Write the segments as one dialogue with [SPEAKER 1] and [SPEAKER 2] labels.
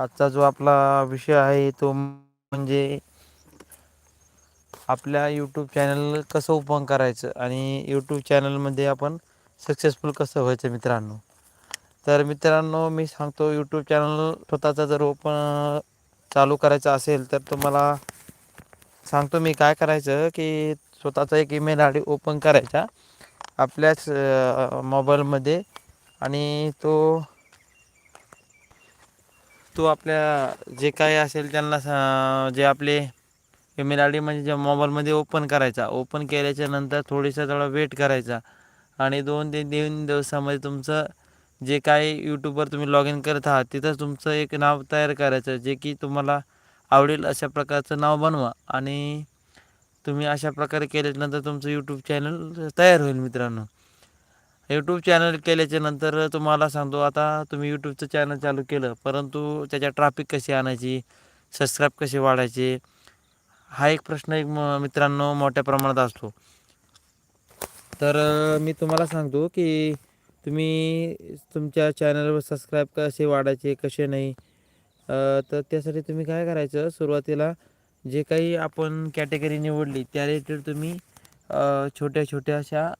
[SPEAKER 1] आजचा जो आपला विषय आहे तो म्हणजे आपल्या यूट्यूब चॅनल कसं ओपन करायचं आणि यूट्यूब चॅनलमध्ये आपण सक्सेसफुल कसं व्हायचं मित्रांनो. तर मित्रांनो मी सांगतो यूट्यूब चॅनल स्वतःचा जर ओपन चालू करायचं असेल तर तुम्हाला सांगतो मी काय करायचं की स्वतःचा एक ईमेल आय डी ओपन करायचा आपल्याच मोबाईलमध्ये आणि तो तो आपल्या जे काही असेल त्यांना जे आपले ईमेल आय डी म्हणजे जे मोबाईलमध्ये ओपन करायचा. ओपन केल्याच्यानंतर थोडीसा थोडा वेट करायचा. आणि दोन ते तीन दिवसामध्ये तुमचं जे काही यूट्यूबवर तुम्ही लॉग इन करत आहात तिथं तुमचं एक नाव तयार करायचं जे की तुम्हाला आवडेल अशा प्रकारचं नाव बनवा. आणि तुम्ही अशा प्रकारे केल्यानंतर तुमचं यूट्यूब चॅनल तयार होईल मित्रांनो. यूट्यूब चॅनल केल्याच्यानंतर तुम्हाला सांगतो आता तुम्ही यूट्यूबचं चॅनल चालू केलं परंतु त्याच्या ट्राफिक कशी आणायची सबस्क्राईब कसे वाढायचे हा एक प्रश्न एक म मित्रांनो मोठ्या प्रमाणात असतो. तर मी तुम्हाला सांगतो की तुम्ही तुमच्या चॅनलवर सबस्क्राईब कसे वाढायचे कसे नाही तर त्यासाठी तुम्ही काय करायचं सुरुवातीला जे काही आपण कॅटेगरी निवडली त्या रिलेटेड तुम्ही छोट्या छोट्या अशा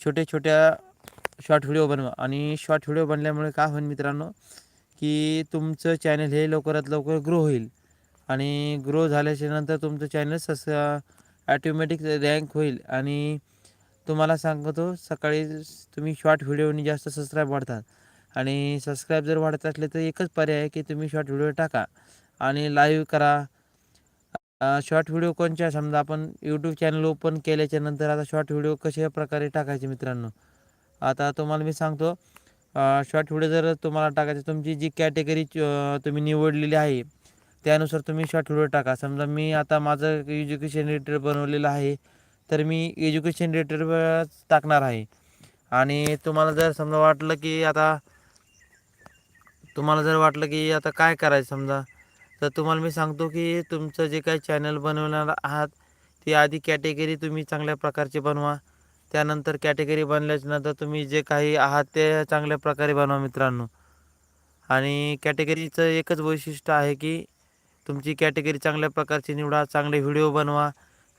[SPEAKER 1] छोट्या छोट्या शॉर्ट व्हिडिओ बनवा. आणि शॉर्ट व्हिडिओ बनल्यामुळे काय होईल मित्रांनो की तुमचं चॅनल हे लवकरात लवकर ग्रो होईल. आणि ग्रो झाल्याच्यानंतर तुमचं चॅनल सस ॲटोमॅटिक रँक होईल. आणि तुम्हाला सांगतो सकाळी तुम्ही शॉर्ट व्हिडिओनी जास्त सबस्क्राईब वाढतात. आणि सबस्क्राईब जर वाढत असले तर एकच पर्याय आहे की तुम्ही शॉर्ट व्हिडिओ टाका. आणि लाईव्ह करा. शॉर्ट व्हिडिओ कोणच्या? समजा आपण यूट्यूब चॅनल ओपन केल्याच्यानंतर आता शॉर्ट व्हिडिओ कशा प्रकारे टाकायचे मित्रांनो? आता तुम्हाला मी सांगतो शॉर्ट व्हिडिओ जर तुम्हाला टाकायचे तुमची जी कॅटेगरी तुम्ही निवडलेली आहे त्यानुसार तुम्ही शॉर्ट व्हिडिओ टाका. समजा मी आता माझं एज्युकेशन रिलेटेड बनवलेलं आहे तर मी एज्युकेशन रिलेटेड टाकणार आहे. आणि तुम्हाला जर समजा वाटलं की आता तुम्हाला जर वाटलं की आता काय करायचं समजा तर तुम्हाला मी सांगतो की तुमचं जे काही चॅनल बनवणार आहात ती आधी कॅटेगरी तुम्ही चांगल्या प्रकारचे बनवा. त्यानंतर कॅटेगरी बनल्याच्यानंतर तुम्ही जे काही आहात ते चांगल्या प्रकारे बनवा मित्रांनो. आणि कॅटेगरीचं एकच वैशिष्ट्य आहे की तुमची कॅटेगरी चांगल्या प्रकारची निवडा चांगले व्हिडिओ बनवा.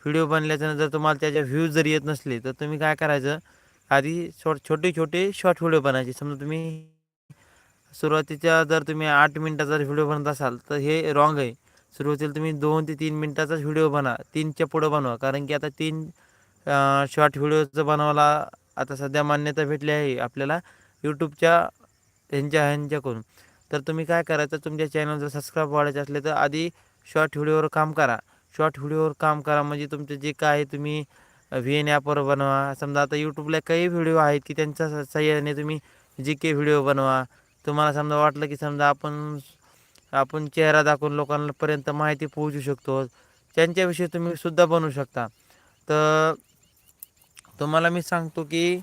[SPEAKER 1] व्हिडिओ बनल्याच्यानंतर तुम्हाला त्याच्या व्ह्यूज जर येत नसले तर तुम्ही काय करायचं? आधी शॉर्ट छोटे छोटे शॉर्ट व्हिडिओ बनायचे. समजा तुम्ही सुरुवातीच्या जर तुम्ही आठ मिनटाचा व्हिडिओ बनत असाल तर हे रॉंग आहे. सुरुवातीला तुम्ही दोन ते तीन मिनटाचाच व्हिडिओ बना तीनच्या पुढं बनवा. कारण की आता तीन शॉर्ट व्हिडिओचं बनवायला आता सध्या मान्यता भेटली आहे आपल्याला यूट्यूबच्या ह्यांच्या ह्यांच्याकडून. तर तुम्ही काय करायचं तुमच्या चॅनल जर सबस्क्राईब वाढायचे असले तर आधी शॉर्ट व्हिडिओवर काम करा. शॉर्ट व्हिडिओवर काम करा म्हणजे तुमचं जे काय तुम्ही व्ही एन ॲपवर बनवा. समजा आता यूट्यूबला काही व्हिडिओ आहेत की त्यांच्या सहाय्याने तुम्ही जी के व्हिडिओ बनवा. तुम्हाला समजा वाटलं की समजा आपण आपण चेहरा दाखवून लोकांपर्यंत माहिती पोहोचू शकतो. त्यांच्याविषयी तुम्ही सुद्धा बनवू शकता. तर तुम्हाला मी सांगतो की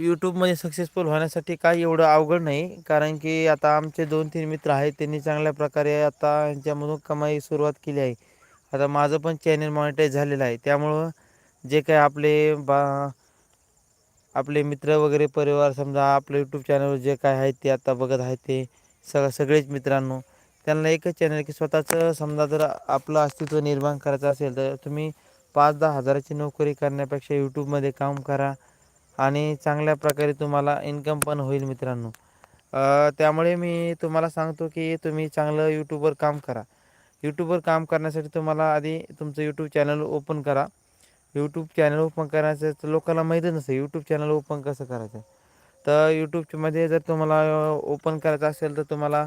[SPEAKER 1] यूट्यूबमध्ये सक्सेसफुल होण्यासाठी काही एवढं अवघड नाही. कारण की आता आमचे दोन तीन मित्र आहेत त्यांनी चांगल्या प्रकारे आता यांच्यामधून कमाई सुरुवात केली आहे. आता माझं पण चॅनल मॉनिटाईज झालेलं आहे. त्यामुळं जे काही आपले बा आपले मित्र वगैरे परिवार समजा आपलं यूट्यूब चॅनलवर जे काय आहेत ते आता बघत आहेत ते सग सगळेच मित्रांनो. त्यांना एकच चॅनल की स्वतःचं समजा जर आपलं अस्तित्व निर्माण करायचं असेल तर तुम्ही पाच दहा हजाराची नोकरी करण्यापेक्षा यूट्यूबमध्ये काम करा आणि चांगल्या प्रकारे तुम्हाला इन्कम पण होईल मित्रांनो. त्यामुळे मी तुम्हाला सांगतो की तुम्ही चांगलं यूट्यूबवर काम करा. यूट्यूबवर काम करण्यासाठी तुम्हाला आधी तुमचं यूट्यूब चॅनल ओपन करा. यूट्यूब चॅनल ओपन करायचं तर लोकांना माहीतच नसतं यूट्यूब चॅनल ओपन कसं करायचं तर यूट्यूबमध्ये जर तुम्हाला ओपन करायचं असेल तर तुम्हाला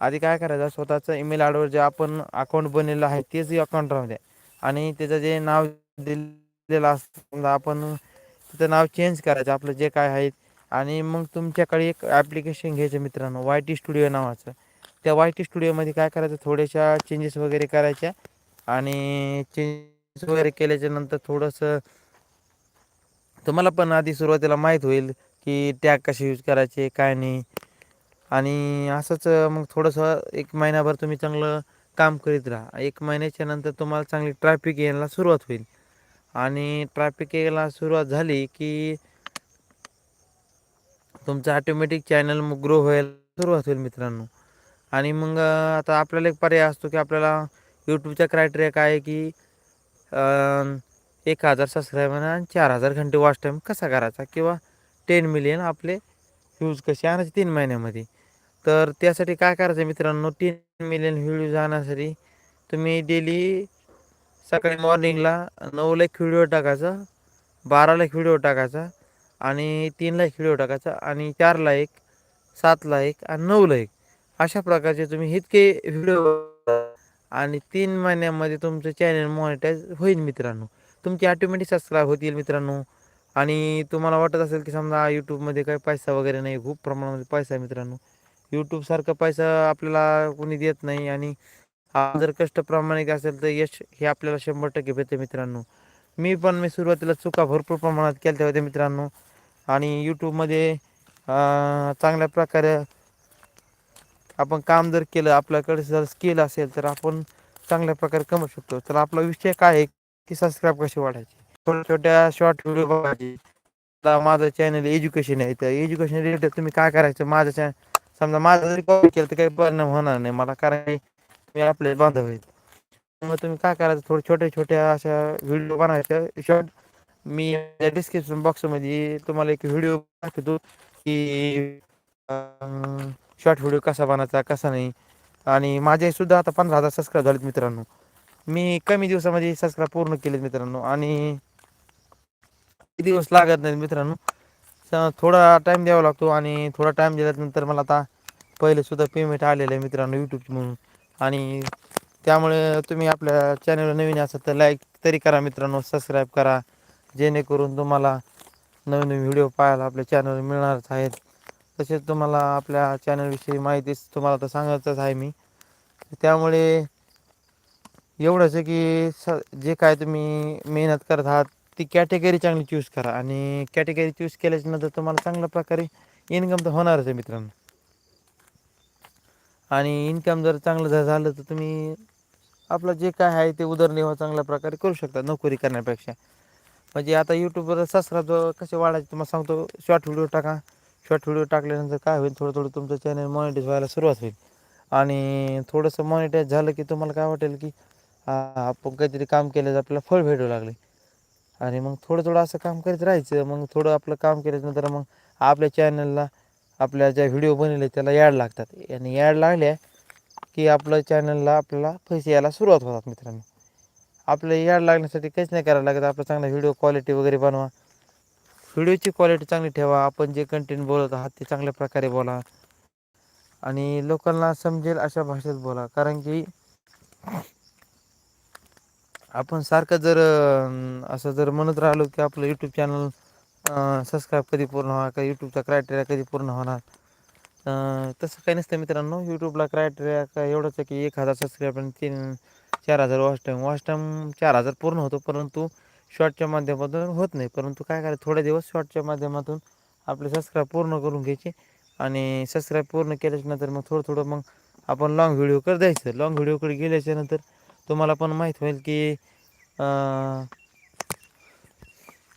[SPEAKER 1] आधी काय करायचं स्वतःचं ईमेल आयडीवर जे आपण अकाउंट बनलेलं आहे तेच अकाउंट राहू द्या. आणि त्याचं जे नाव दिलेलं असतं आपण त्याचं नाव चेंज करायचं आपलं जे काय आहे. आणि मग तुमच्याकडे एक ॲप्लिकेशन घ्यायचं मित्रांनो वाय टी स्टुडिओ नावाचं. त्या वाय टी स्टुडिओमध्ये काय करायचं थोड्याशा चेंजेस वगैरे करायच्या. आणि चेंज वगैरे केल्याच्यानंतर थोडंसं तुम्हाला पण आधी सुरुवातीला माहीत होईल की टॅग कसे यूज करायचे काय नाही. आणि असंच मग थोडंसं एक महिनाभर तुम्ही चांगलं काम करीत राहा. एक महिन्याच्या नंतर तुम्हाला चांगली ट्रॅफिक यायला सुरुवात होईल. आणि ट्रॅफिक यायला सुरुवात झाली की तुमचं ऑटोमॅटिक चॅनल मग ग्रो व्हायला सुरुवात होईल मित्रांनो. आणि मग आता आपल्याला एक पर्याय असतो की आपल्याला यूट्यूबचा क्रायटेरिया काय आहे की एक हजार सबस्क्रायबर आणि चार हजार घंटे वॉच टाईम कसा करायचा? किंवा टेन मिलियन आपले व्ह्यूज कसे आणायचे तीन महिन्यामध्ये? तर त्यासाठी काय करायचं मित्रांनो? तीन मिलियन व्ह्यूज आणण्यासाठी तुम्ही डेली सकाळी मॉर्निंगला नऊ लाख व्हिडिओ टाकायचा बारा लाख व्हिडिओ टाकायचा आणि तीन लाख व्हिडिओ टाकायचा आणि चारला एक सात एक आणि नऊला एक अशा प्रकारचे तुम्ही इतके व्हिडिओ आणि तीन महिन्यामध्ये तुमचं चॅनल मॉनिटाईज होईल मित्रांनो. तुमची ऑटोमॅटिक सबस्क्राईब होतील मित्रांनो. आणि तुम्हाला वाटत असेल की समजा यूट्यूबमध्ये काही पैसा वगैरे नाही खूप प्रमाणामध्ये पैसा आहे मित्रांनो. यूट्यूबसारखा पैसा आपल्याला कोणी देत नाही आणि जर कष्ट प्रामाणिक असेल तर यश हे आपल्याला शंभर टक्के भेटते मित्रांनो. मी पण मी सुरुवातीला चुका भरपूर प्रमाणात केल्या होत्या मित्रांनो. आणि यूट्यूबमध्ये चांगल्या प्रकारे आपण काम जर केलं आपल्याकडे जर स्किल असेल तर आपण चांगल्या प्रकारे कमवू शकतो. तर आपला विषय काय आहे की सबस्क्राईब कसे वाढायची? छोट्या छोट्या शॉर्ट व्हिडिओ बघायचे माझं चॅनल एज्युकेशन आहे. तर एज्युकेशन रिलेटेड तुम्ही काय करायचं? माझं चॅनल समजा माझं जरी कॉपी केलं तर काही परिणाम होणार नाही मला कारण मी आपले बांधव आहेत मग तुम्ही काय करायचं? थोडं छोट्या छोट्या अशा व्हिडिओ बनवायच्या शॉर्ट मी डिस्क्रिप्शन बॉक्समध्ये तुम्हाला एक व्हिडिओ दाखवतो की शॉर्ट व्हिडिओ कसा बनायचा कसा नाही? आणि माझेसुद्धा आता पंधरा हजार सबस्क्राईब झालेत मित्रांनो. मी कमी दिवसामध्ये सबस्क्राईब पूर्ण केलेत मित्रांनो. आणि दिवस लागत नाहीत मित्रांनो. थोडा टाईम द्यावा लागतो आणि थोडा टाईम दिल्यानंतर मला आता पहिलेसुद्धा पेमेंट आलेलं आहे मित्रांनो यूट्यूब म्हणून. आणि त्यामुळे तुम्ही आपल्या चॅनलवर नवीन असाल तर लाईक तरी करा मित्रांनो सबस्क्राईब करा. जेणेकरून तुम्हाला नवीन नवीन व्हिडिओ पाहायला आपल्या चॅनलवर मिळणारच आहेत. तसेच तुम्हाला आपल्या चॅनलविषयी माहिती तुम्हाला तर सांगायचंच आहे मी. त्यामुळे एवढंच आहे की स जे काय तुम्ही मेहनत करत आहात ती कॅटेगरी चांगली चूज करा. आणि कॅटेगरी चूज केल्याच्यानंतर तुम्हाला चांगल्या प्रकारे इन्कम तर होणारच आहे मित्रांनो. आणि इन्कम जर चांगलं जर झालं तर तुम्ही आपलं जे काय आहे ते उदरनिर्वाह चांगल्या प्रकारे करू शकता नोकरी करण्यापेक्षा. म्हणजे आता यूट्यूबवर सबस्क्राईब कसे वाढायचे तुम्हाला सांगतो. शॉर्ट व्हिडिओ टाका. शॉर्ट व्हिडिओ टाकल्यानंतर काय होईल? थोडं थोडं तुमचं चॅनल मॉनिटाईज व्हायला सुरुवात होईल. आणि थोडंसं मॉनिटाईज झालं की तुम्हाला काय वाटेल की आपण काहीतरी काम केलं तर आपल्याला फळ भेटू लागले. आणि मग थोडं थोडं असं काम करत राहायचं. मग थोडं आपलं काम केल्यानंतर मग आपल्या चॅनलला आपल्या ज्या व्हिडिओ बनवले त्याला याड लागतात. आणि याड लागल्या की आपलं चॅनलला आपल्याला पैसे यायला सुरुवात होतात मित्रांनो. आपलं याड लागण्यासाठी काहीच नाही करायला लागत. आपलं चांगला व्हिडिओ क्वालिटी वगैरे बनवा. व्हिडिओची क्वालिटी चांगली ठेवा. आपण जे कंटेंट बोलत आहात ते चांगल्या प्रकारे बोला. आणि लोकांना समजेल अशा भाषेत बोला. कारण की आपण सारखं जर असं जर म्हणत राहिलो की आपलं यूट्यूब चॅनल सबस्क्राईब कधी पूर्ण होणार? का यूट्यूबचा क्रायटेरिया कधी पूर्ण होणार? तसं काही नसतं मित्रांनो. यूट्यूबला क्रायटेरिया का एवढंच आहे की एक हजार सबस्क्राईब आणि तीन चार हजार वॉच टाईम वॉच टाईम चार हजार पूर्ण होतो. परंतु शॉर्टच्या माध्यमातून होत नाही. परंतु काय करायचं थोडे दिवस शॉर्टच्या माध्यमातून आपले सबस्क्राईब पूर्ण करून घ्यायचे आणि सबस्क्राईब पूर्ण केल्याच्यानंतर मग थोडं थोडं मग आपण लॉंग व्हिडिओकडे द्यायचं लॉंग व्हिडिओकडे गेल्याच्यानंतर तुम्हाला पण माहीत होईल की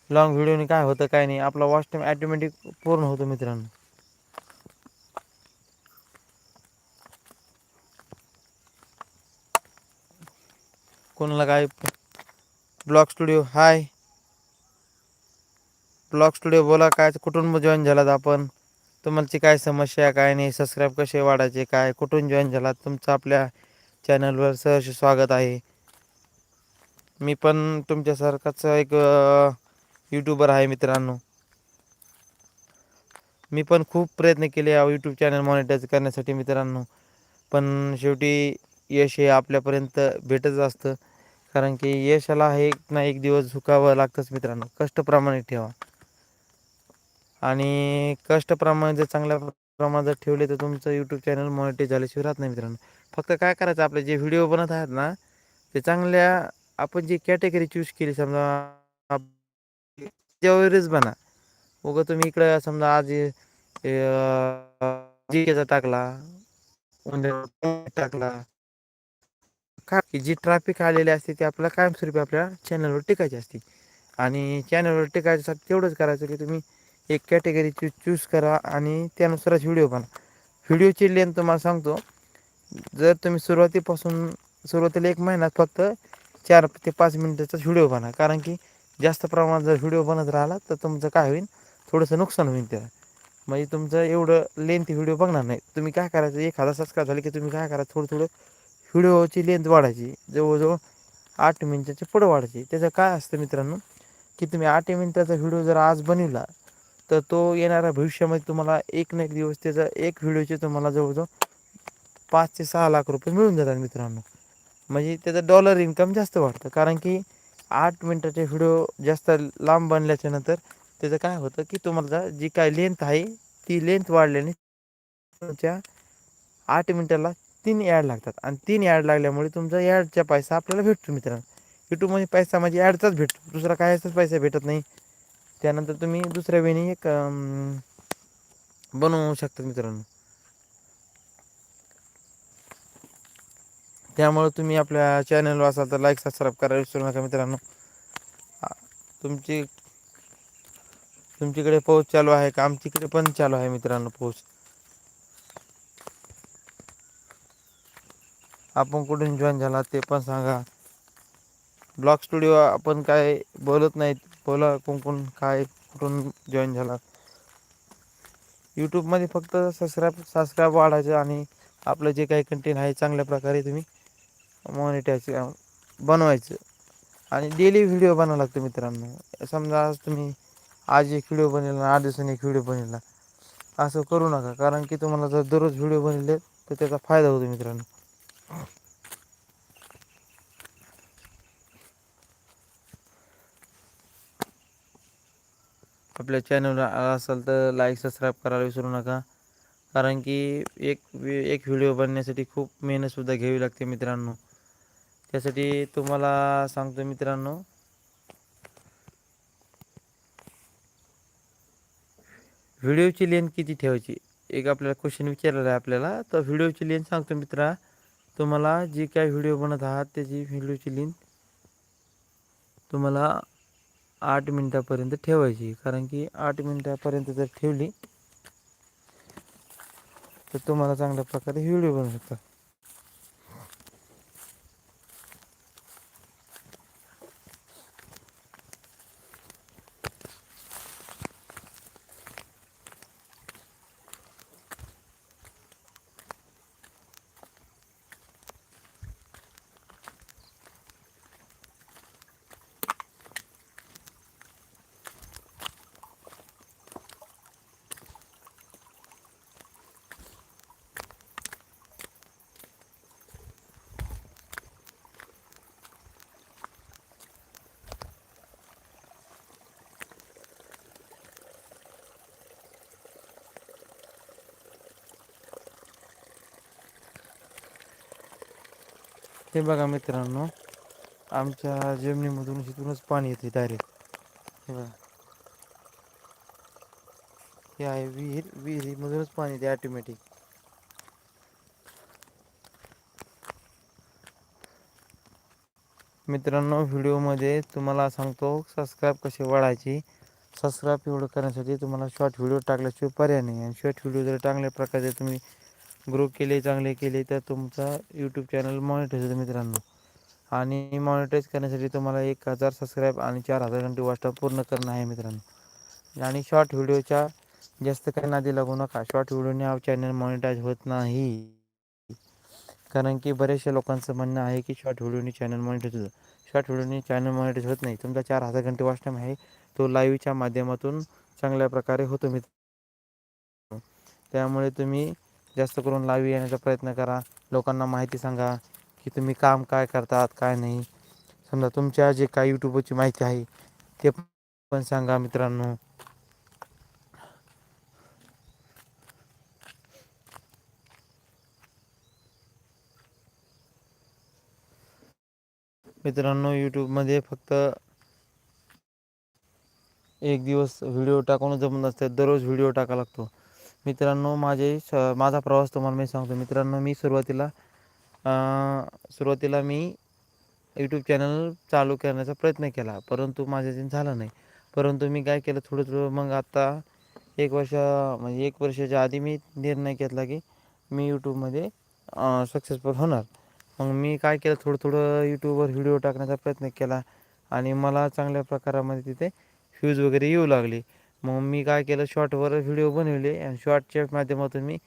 [SPEAKER 1] लॉंग व्हिडिओने काय होतं काय नाही. आपला वॉच टाईम ॲटोमॅटिक पूर्ण होतो मित्रांनो. कोणाला काय blog studio hi. Blog studio बोला काय कुठून जॉईन झालात आपण? तुम्हाची काय समस्या आहे, काय नाही सबस्क्राईब कसे वाढायचे काय कुठून जॉईन झालात? तुमचं आपल्या चॅनलवर सहर्ष स्वागत आहे. मी पण तुमच्यासारखाच एक यूट्यूबर आहे मित्रांनो. मी पण खूप प्रयत्न केले यूट्यूब चॅनल मॉनिटाईज करण्यासाठी मित्रांनो. पण शेवटी यश हे आपल्यापर्यंत भेटत असतं. कारण की यशाला हे एक ना एक दिवस झुकावं लागतंच मित्रांनो. कष्ट ठेवा. आणि कष्ट प्रमाणे जर चांगल्या प्रमाणात जर ठेवले तर तुमचं यूट्यूब चॅनल मॉनिटाईज झाल्याशिवाय राहत नाही मित्रांनो. फक्त काय करायचं आपले जे व्हिडिओ बनत आहेत ना ते चांगल्या आपण जी कॅटेगरी चूज केली समजा त्यावरच बना. उगं तुम्ही इकडं समजा आज जी टाकला टाकला का की जी ट्रॅफिक आलेली असते ती आपल्याला कायमस्वरूपी आपल्या चॅनलवर टिकायची असते. आणि चॅनलवर टिकायच्यासाठी तेवढंच करायचं की तुम्ही एक कॅटेगरी चू चूज करा आणि त्यानुसारच व्हिडिओ बनवा. व्हिडिओची लेंथ तुम्हाला सांगतो. जर तुम्ही सुरुवातीपासून सुरुवातीला एक महिन्यात फक्त चार ते पाच मिनटाचाच व्हिडिओ बना कारण की जास्त प्रमाणात जर व्हिडिओ बनत राहिला तर तुमचं काय होईल? थोडंसं नुकसान होईल त्याला. म्हणजे तुमचं एवढं लेंथी व्हिडिओ बघणार नाही. तुम्ही काय करायचं? एखादा सबस्क्राईब झाले की तुम्ही काय करा? थोडं थोडं व्हिडिओची लेंथ वाढायची जवळजवळ आठ मिनटाच्या पुढं वाढायची. त्याचं काय असतं मित्रांनो की तुम्ही आठ मिनटाचा व्हिडिओ जर आज बनवला तर तो येणाऱ्या भविष्यामध्ये तुम्हाला एक ना एक दिवस त्याचा एक व्हिडिओचे तुम्हाला जवळजवळ पाच ते सहा लाख रुपये मिळून जातात मित्रांनो. म्हणजे त्याचं डॉलर इन्कम जास्त वाढतं. कारण की आठ मिनटाचे व्हिडिओ जास्त लांब बनल्याच्या नंतर त्याचं काय होतं की तुम्हाला जी काय लेंथ आहे ती लेंथ वाढल्याने तुमच्या आठ मिनटाला तीन ॲड लागतात. आणि तीन ॲड लागल्यामुळे तुमचा ॲडचा पैसा आपल्याला भेटतो मित्रांनो. युट्यूबमध्ये पैसा म्हणजे ॲडचाच भेटतो. दुसरा कायचाच पैसा भेटत नाही. त्यानंतर तुम्ही दुसऱ्या वेळी एक बनवू शकता मित्रांनो. त्यामुळे तुम्ही आपल्या चॅनलवर असाल तर लाईक सबस्क्राईब करायला विसरू नका मित्रांनो. तुमची तुमच्याकडे पाऊस चालू आहे का? आमच्याकडे पण चालू आहे मित्रांनो पाऊस. आपण कुठून जॉईन झाला ते पण सांगा. ब्लॉग स्टुडिओ आपण काय बोलत नाहीत. बोला कोण कोण काय कुठून जॉईन झाला. यूट्यूबमध्ये फक्त सबस्क्राईब सबस्क्राईब वाढायचं आणि आपलं जे काही कंटेंट आहे चांगल्या प्रकारे तुम्ही मॉनिटायच बनवायचं. आणि डेली व्हिडिओ बनावं लागतो मित्रांनो. समजा आज तुम्ही आज एक व्हिडिओ बनवला आठ दिवसांनी एक व्हिडिओ बनवला असं करू नका. कारण की तुम्हाला जर दररोज व्हिडिओ बनवले तर त्याचा फायदा होतो मित्रांनो. आपल्या चॅनल असाल तर लाईक सबस्क्राईब करायला विसरू नका. कारण की एक एक व्हिडिओ बनण्यासाठी खूप मेहनतसुद्धा घ्यावी लागते मित्रांनो. त्यासाठी तुम्हाला सांगतो मित्रांनो. व्हिडिओची लेन किती ठेवायची? एक आपल्याला क्वेश्चन विचारलेला आहे आपल्याला. तर व्हिडिओची लेन सांगतो मित्रा. तुम्हाला जी काय व्हिडिओ बनत आहात त्याची व्हिडिओची लिंक तुम्हाला आठ मिनटापर्यंत ठेवायची कारण की आठ मिनटापर्यंत जर ठेवली तर तुम्हाला चांगल्या प्रकारे व्हिडिओ बनू शकता हे बघा मित्रांनो आमच्या जमिनीमधून इथूनच पाणी येते डायरेक्ट हे बघा. हे आहे विहीर विहिरीमधूनच पाणी येते ऑटोमॅटिक मित्रांनो व्हिडिओमध्ये तुम्हाला सांगतो सबस्क्राईब कसे वाढायची सबस्क्राईब एवढं करण्यासाठी तुम्हाला शॉर्ट व्हिडिओ टाकल्याशिवाय पर्याय नाही. आणि शॉर्ट व्हिडिओ जर चांगल्या प्रकारे तुम्ही ग्रो केले चांगले केले तर तुमचा यूट्यूब चॅनल मॉनिटाईज होतं मित्रांनो. आणि मॉनिटाईज करण्यासाठी तुम्हाला एक हजार सबस्क्राईब आणि चार हजार घंटे वाचता पूर्ण करणं आहे मित्रांनो. आणि शॉर्ट व्हिडिओच्या जास्त काही नादी लागू नका. शॉर्ट व्हिडिओने हा चॅनल मॉनिटाईज होत नाही. कारण की बरेचशा लोकांचं म्हणणं आहे की शॉर्ट व्हिडिओने चॅनल मॉनिटाईज होतं. शॉर्ट व्हिडिओने चॅनल मॉनिटाईज होत नाही. तुमचा चार हजार घंटे वाच टाईम आहे. तो लाईव्हच्या माध्यमातून चांगल्या प्रकारे होतो मित्र त्यामुळे तुम्ही जास्त करून लाईव्ह येण्याचा प्रयत्न करा. लोकांना माहिती सांगा की तुम्ही काम काय करतात काय नाही. समजा तुमच्या जे काय यूट्यूबची माहिती आहे ते पण सांगा मित्रांनो. मित्रांनो यूट्यूबमध्ये फक्त एक दिवस व्हिडिओ टाकून जमत नसते दररोज व्हिडिओ टाका लागतो. मित्रांनो माझे स माझा प्रवास तुम्हाला मी सांगतो. मित्रांनो मी सुरुवातीला सुरुवातीला मी यूट्यूब चॅनल चालू करण्याचा प्रयत्न केला. परंतु माझ्यातून झाला नाही. परंतु मी काय केलं थोडं थोडं मग आता एक वर्ष म्हणजे एक वर्षाच्या आधी मी निर्णय घेतला की मी यूट्यूबमध्ये सक्सेसफुल होणार. मग मी काय केलं थोडं थोडं यूट्यूबवर व्हिडिओ टाकण्याचा प्रयत्न केला आणि मला चांगल्या प्रकारामध्ये तिथे व्ह्यूज वगैरे येऊ लागले. मग मी काय केलं शॉर्टवर व्हिडिओ बनवले आणि शॉर्टच्या माध्यमातून मी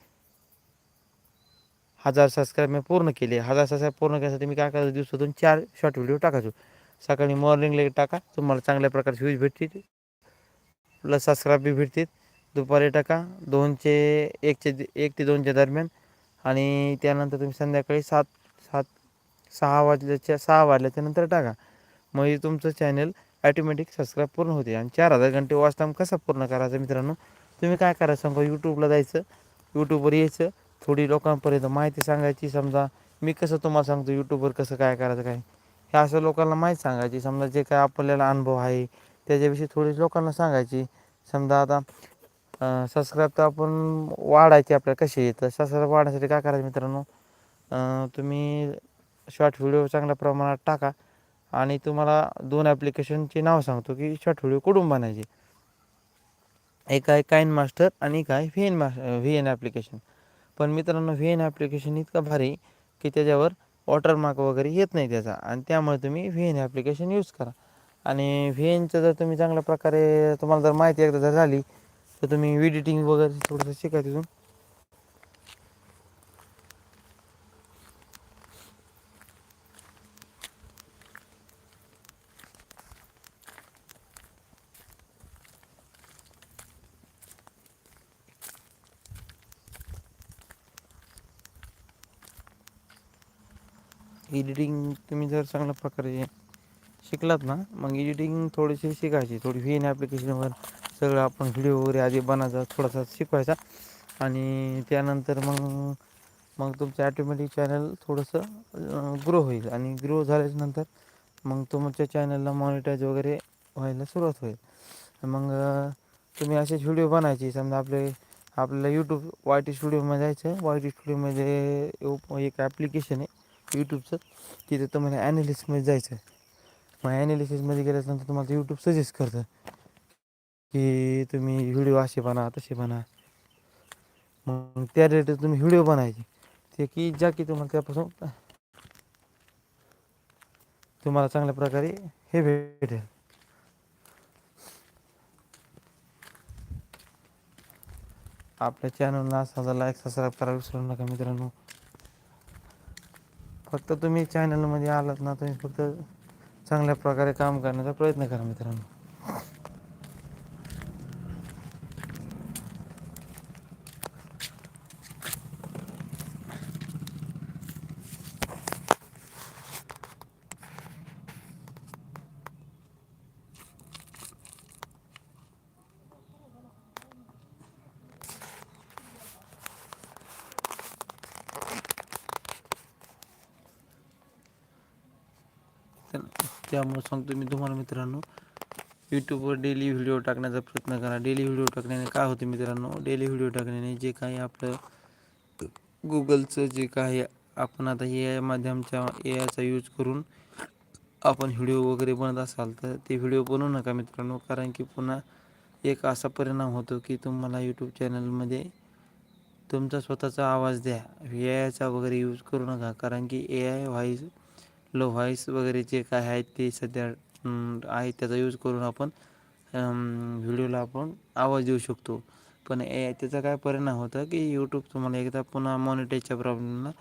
[SPEAKER 1] हजार सबस्क्राईब मी पूर्ण केले. हजार सबस्क्राईब पूर्ण करण्यासाठी मी काय करायचं दिवसातून चार शॉर्ट व्हिडिओ टाकायचो. सकाळी मॉर्निंगला टाका तुम्हाला चांगल्या प्रकारचे व्ह्यूज भेटतील. प्लस सबस्क्राईब बी भेटतील. दुपारी टाका दोनचे एकचे एक ते दोनच्या दरम्यान. आणि त्यानंतर तुम्ही संध्याकाळी सात सात सहा वाजल्याच्या सहा वाजल्याच्या नंतर टाका. म्हणजे तुमचं चॅनल ॲटोमॅटिक सबस्क्राईब पूर्ण होते. आणि चार हजार घंटे वॉच टाईम कसा पूर्ण करायचा मित्रांनो? तुम्ही काय करायचं सांगा यूट्यूबला जायचं. यूट्यूबवर यायचं. थोडी लोकांपर्यंत माहिती सांगायची. समजा मी कसं तुम्हाला सांगतो यूट्यूबवर कसं काय करायचं काय? हे असं लोकांना माहिती सांगायची. समजा जे काय आपल्याला अनुभव आहे त्याच्याविषयी थोडी लोकांना सांगायची. समजा आता सबस्क्राईब तर आपण वाढायची आपल्याला कसे येतं. सबस्क्राईब वाढण्यासाठी काय करायचं मित्रांनो? तुम्ही शॉर्ट व्हिडिओ चांगल्या प्रमाणात टाका. आणि तुम्हाला दोन ॲप्लिकेशनचे नाव सांगतो की शॉर्ट व्हिडिओ कुठून बनायचे. एक आहे काइन मास्टर आणि एक आहे व्ही एन मास व्ही एन ॲप्लिकेशन पण मित्रांनो व्ही एन ॲप्लिकेशन इतकं भारी की त्याच्यावर वॉटरमार्क वगैरे येत नाही त्याचा आणि त्यामुळे तुम्ही व्ही एन ॲप्लिकेशन यूज करा. आणि व्ही एनचं जर तुम्ही चांगल्या प्रकारे तुम्हाला जर माहिती एकदा जर झाली तर तुम्ही एडिटिंग वगैरे थोडंसं शिका तिथून. एडिटिंग तुम्ही जर चांगल्या प्रकारे शिकलात ना मग एडिटिंग थोडीशी शिकायची. थोडी व्ही एन ॲप्लिकेशनवर सगळं आपण व्हिडिओ वगैरे आधी बनायचा थोडासा शिकवायचा. आणि त्यानंतर मग मग तुमचं ॲटोमॅटिक चॅनल थोडंसं ग्रो होईल. आणि ग्रो झाल्याच्यानंतर मग तुमच्या चॅनलला मॉनिटाईज वगैरे व्हायला सुरुवात होईल. मग तुम्ही असेच व्हिडिओ बनायचे. समजा आपले आपल्याला यूट्यूब वाय टी स्टुडिओमध्ये जायचं. वाय टी स्टुडिओमध्ये एक ॲप्लिकेशन आहे. यूट्यूबचं तिथे तुम्हाला ॲनालिसिसमध्ये जायचं मग ॲनालिसिसमध्ये गेल्यानंतर तुम्हाला यूट्यूब सजेस्ट करतं की तुम्ही व्हिडिओ असे बना तसे बना. मग त्या रिलेटेड तुम्ही व्हिडिओ बनायचे. ते की ज्या की तुम्हाला त्यापासून तुम्हाला चांगल्या प्रकारे हे भेटेल. आपल्या चॅनलला असा लाईक सबस्क्राईब करा विसरू नका मित्रांनो. फक्त तुम्ही चॅनलमध्ये आलात ना तुम्ही फक्त चांगल्या प्रकारे काम करण्याचा प्रयत्न करा मित्रांनो तर त्यामुळे सांगतो मी तुम्हाला मित्रांनो. यूट्यूबवर डेली व्हिडिओ टाकण्याचा प्रयत्न करा. डेली व्हिडिओ टाकण्याने काय होते मित्रांनो? डेली व्हिडिओ टाकण्याने जे काही आपलं गुगलचं जे काही आपण आता ए आय माध्यमच्या ए आयचा यूज करून आपण व्हिडिओ वगैरे बनत असाल तर ते व्हिडिओ बनवू नका मित्रांनो. कारण की पुन्हा एक असा परिणाम होतो की तुम्हाला यूट्यूब चॅनलमध्ये तुमचा स्वतःचा आवाज द्या. ए आयचा वगैरे यूज करू नका. कारण की A I voice low voice वगैरे जे काय आहेत ते सध्या आहे त्याचा यूज करून आपण व्हिडिओला आपण आवाज देऊ शकतो. पण ए त्याचा काय परिणाम होता की यूट्यूब तुम्हाला एकदा पुन्हा मॉनिटाईजच्या प्रॉब्लेमला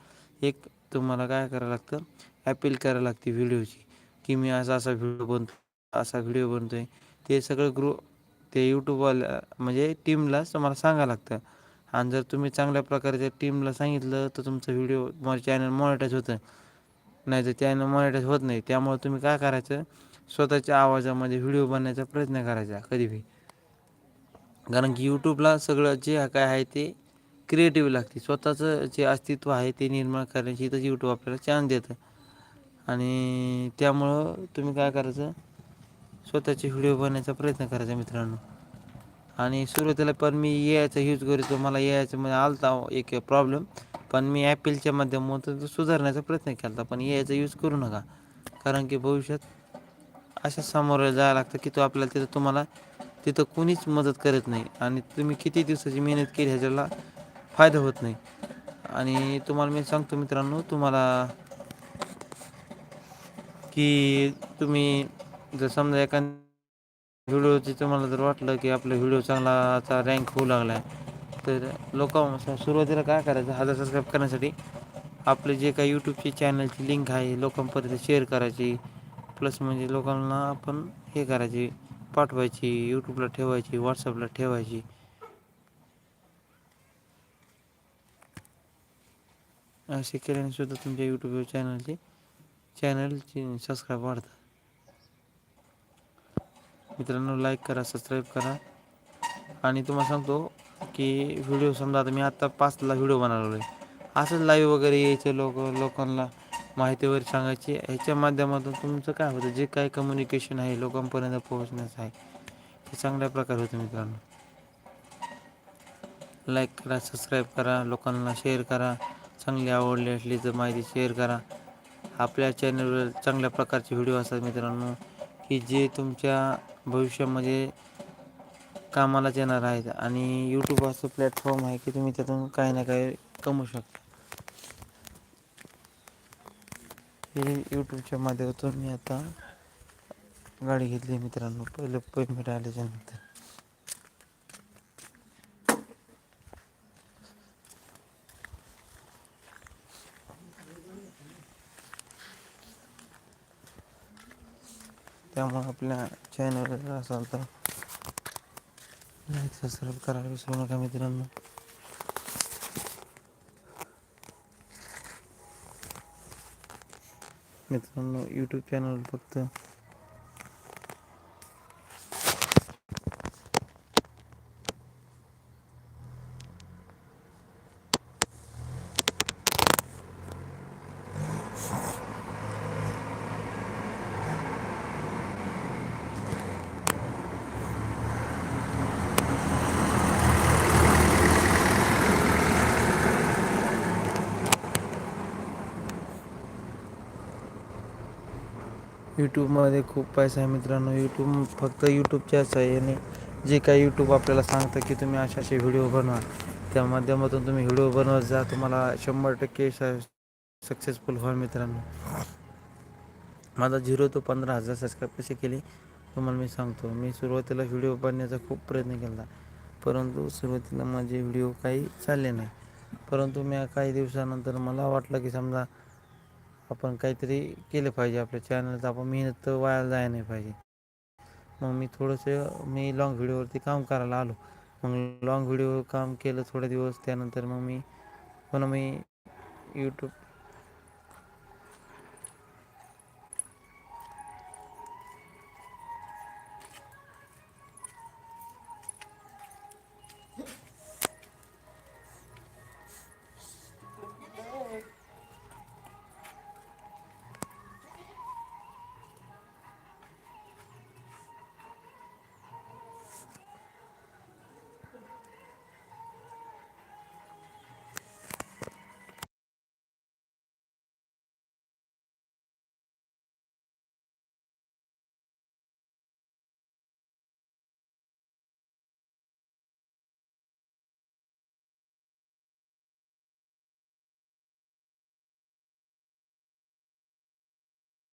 [SPEAKER 1] एक तुम्हाला काय करावं लागतं? ॲपील करायला लागते व्हिडिओची की मी असा असा व्हिडिओ बनतो असा व्हिडिओ बनतो आहे ते सगळं ग्रो ते यूट्यूबवाल्या म्हणजे टीमलाच तुम्हाला सांगावं लागतं. आणि जर तुम्ही चांगल्या प्रकारे त्या टीमला सांगितलं तर तुमचं व्हिडिओ माझं चॅनल मॉनिटाईज होतं. नाही तर त्यानं मॉनिटाईज होत नाही. त्यामुळे तुम्ही काय करायचं? स्वतःच्या आवाजामध्ये व्हिडिओ बनण्याचा प्रयत्न करायचा कधीबी कारण की यूट्यूबला सगळं जे काय आहे ते क्रिएटिव्ह लागते. स्वतःचं जे अस्तित्व आहे ते निर्माण करण्याची इथंच यूट्यूब आपल्याला चान्स देतं. आणि त्यामुळं तुम्ही काय करायचं? स्वतःचे व्हिडिओ बनण्याचा प्रयत्न करायचा मित्रांनो. आणि सुरुवातीला पण मी ए आयचा यूज करतो मला ए आयचं मध्ये आलता एक प्रॉब्लेम पण मी ॲपलच्या माध्यमातून सुधारण्याचा प्रयत्न केला होता पण याचा यूज करू नका. कारण की भविष्यात अशा सामोरं जायला लागतं की तो आपल्याला तिथं तुम्हाला तिथं कोणीच मदत करत नाही. आणि तुम्ही किती दिवसाची मेहनत केली ह्याच्याला फायदा होत नाही. आणि तुम्हाला मी सांगतो मित्रांनो तुम्हाला की तुम्ही जर समजा एखाद्या व्हिडिओची तुम्हाला जर वाटलं की आपला व्हिडिओ चांगलाचा रँक होऊ लागला आहे तर लोक सुरुवातीला काय करायचं हजार सबस्क्राईब करण्यासाठी आपले जे काही यूट्यूबचे चॅनलची लिंक आहे लोकांपर्यंत शेअर करायची. प्लस म्हणजे लोकांना आपण हे करायचे पाठवायची यूट्यूबला ठेवायची व्हॉट्सअपला ठेवायची. असे केल्याने सुद्धा तुमच्या यूट्यूब चॅनलचे चॅनलची सबस्क्राईब वाढतात. मित्रांनो लाईक करा सबस्क्राईब करा. आणि तुम्हाला सांगतो की व्हिडिओ समजा आता मी आत्ता पाचला व्हिडिओ बनवलो आहे असंच लाईव्ह वगैरे यायचं लोक लोकांना माहिती वगैरे सांगायची. ह्याच्या माध्यमातून तुमचं काय होतं? जे काय कम्युनिकेशन आहे लोकांपर्यंत पोहोचण्याचं आहे हे चांगल्या प्रकारे होतं मित्रांनो. लाईक करा सबस्क्राईब करा लोकांना शेअर करा. चांगली आवडली असली तर माहिती शेअर करा. आपल्या चॅनलवर चांगल्या प्रकारचे व्हिडिओ असतात मित्रांनो की जे तुमच्या भविष्यामध्ये कामालाच येणार आहेत आणि यूट्यूब असं प्लॅटफॉर्म आहे की तुम्ही त्यातून काही ना काही कमवू शकता. हे यूट्यूबच्या माध्यमातून मी आता गाडी घेतली मित्रांनो. पहिलं पेमेंट आल्याच्यानंतर. त्यामुळे आपल्या चॅनलवर असाल तर लाईक सबस्क्राईब करायला विसरू नका मित्रांनो. मित्रांनो यूट्यूब चॅनल फक्त यूट्यूबमध्ये खूप पैसा आहे मित्रांनो. यूट्यूब फक्त यूट्यूबच्या सहाय्याने जे काही यूट्यूब आपल्याला सांगतं की तुम्ही असे असे व्हिडिओ बनवा. त्या माध्यमातून तुम्ही व्हिडिओ बनवत जा. तुम्हाला शंभर टक्के सक्सेसफुल व्हाल मित्रांनो. माझा झिरो तो पंधरा हजार सबस्क्राईब कसे केले तुम्हाला मी सांगतो. मी सुरुवातीला व्हिडिओ बनण्याचा खूप प्रयत्न केला. परंतु सुरुवातीला माझे व्हिडिओ काही चालले नाही. परंतु मी काही दिवसानंतर मला वाटलं की समजा आपण काहीतरी केलं पाहिजे. आपल्या चॅनलचं आपण मेहनत तर वाया जायला नाही पाहिजे. मग मी थोडंसं मी लाँग व्हिडिओवरती काम करायला आलो. मग लाँग व्हिडिओ काम केलं थोडे दिवस. त्यानंतर मग मी पण मी यूट्यूब